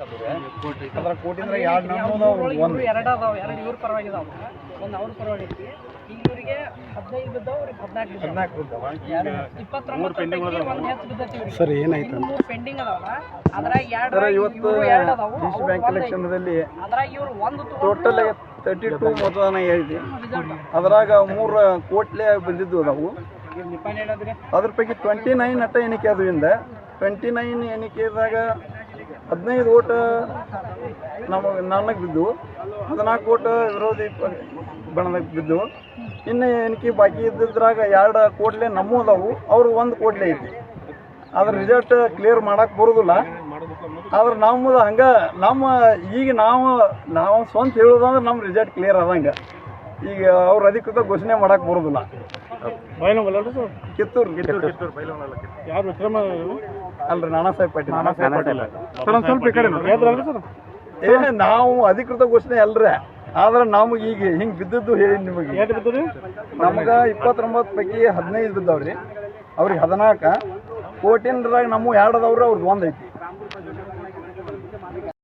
ಅದ್ರ ಕೋಟಿಂದ್ರ ಎರಡು ನಮ್ಮದು ಒಂದು. ಎರಡು ಅದಾವ ಎರಡು ಇವ್ರ ಪರವಾಗಿ ಒಂದು ಅವ್ರ ಪರವಾಗಿ ಐತಿ ಈಗ ಇವರಿಗೆ ಹದಿನೈದು ಬಿದ್ದಾವ ಅವ್ರಿಗೆ ಹದಿನಾಲ್ಕು ಬಿದ್ದಾವ. ಹದಿನಾಲ್ಕು ಬಿದ್ದಾವ. ಇಪ್ಪತ್ತೊಂಬತ್ತು ಒಂದು ಹೆಚ್ಚು ಬಿದ್ದೈತಿ ಸರ್ ಏನಾಯ್ತು ಮೂರು ಪೆಂಡಿಂಗ್ ಅದಾವಲ್ಲ ಅದ್ರಾಗ ಎರಡು ಇವತ್ತು ಎರಡು ಅದಾವು ಡಿ ಸಿ ಬ್ಯಾಂಕ್ ಎಲೆಕ್ಷನ್ದಲ್ಲಿ ಅದ್ರಾಗ ಇವ್ರು ಒಂದು ಟೋಟಲ್ ತರ್ಟಿ ಟೂ ಮತದಾನ ಐತಿ ಅದ್ರಾಗ ಮೂರು ಕೋಟ್ಲೆ ಬಂದಿದ್ದು ಅದಾವು ಅದ್ರ ಪೈಕಿ ಟ್ವೆಂಟಿ ನೈನ್ ಅಟ್ಟ ಎಣಿಕೆ ಅದರಿಂದ ಟ್ವೆಂಟಿ ನೈನ್ ಎಣಿಕೆದಾಗ ಹದಿನೈದು ಓಟ ನಮಗೆ ನನಗೆ ಬಿದ್ದವು ಹದಿನಾಲ್ಕು ಓಟ ವಿರೋಧಿ ಬಣದಾಗ ಬಿದ್ದು, ಇನ್ನು ಏನಕ್ಕೆ ಬಾಕಿ ಇದ್ದಿದ್ರಾಗ ಎರಡು ಕೋಟ್ಲೆ ನಮ್ಮೂ ಅದಾವು ಅವರು ಒಂದು ಕೋಟ್ಲೆ ಐತಿ. ಅದ್ರ ರಿಸಲ್ಟ್ ಕ್ಲಿಯರ್ ಮಾಡಕ್ಕೆ ಬರೋದಿಲ್ಲ. ಆದ್ರೆ ನಮ್ಮದು ಹಂಗೆ ನಮ್ಮ ಈಗ ನಾವು ನಾವು ಸ್ವಂತ ಹೇಳೋದಂದ್ರೆ ನಮ್ಮ ರಿಸಲ್ಟ್ ಕ್ಲಿಯರ್ ಆದಂಗೆ. ಈಗ ಅವ್ರು ಅಧಿಕೃತ ಘೋಷಣೆ ಮಾಡಕ್ಕೆ ಬರೋದಿಲ್ಲ. ಕಿತ್ತೂರು ಯಾರು ವಿಕ್ರಮ ಅಲ್ರಿ ನಾನಾ ಸಾಹೇಬ್ ಪಾಟೀಲ್. ಸರ್ ಒಂದು ಸ್ವಲ್ಪ ಈ ಕಡೆ ನೋಡಿ. ಎದ್ರಲ್ರಿ ಸರ್? ಏ ನಾವು ಅಧಿಕೃತ ಘೋಷಣೆ ಅಲ್ರಿ. ಆದ್ರೆ ನಮಗೆ ಈಗ ಹಿಂಗೆ ಬಿದ್ದದ್ದು ಹೇಳಿ ನಿಮಗೆ. ಎಷ್ಟು ಬಿದ್ದರಿ ನಮ್ಗೆ ಇಪ್ಪತ್ತೊಂಬತ್ತು ಪೈಕಿ ಹದಿನೈದು ಬಿದ್ದಾವ್ರಿ. ಅವ್ರಿಗೆ ಹದಿನಾಲ್ಕು. ಕೋಟಿನ್ರಾಗ ನಮ್ಮ ಎರಡು ಅದಾವ್ರಿ ಅವ್ರದ್ದು ಒಂದೈತಿ ಐತಿ.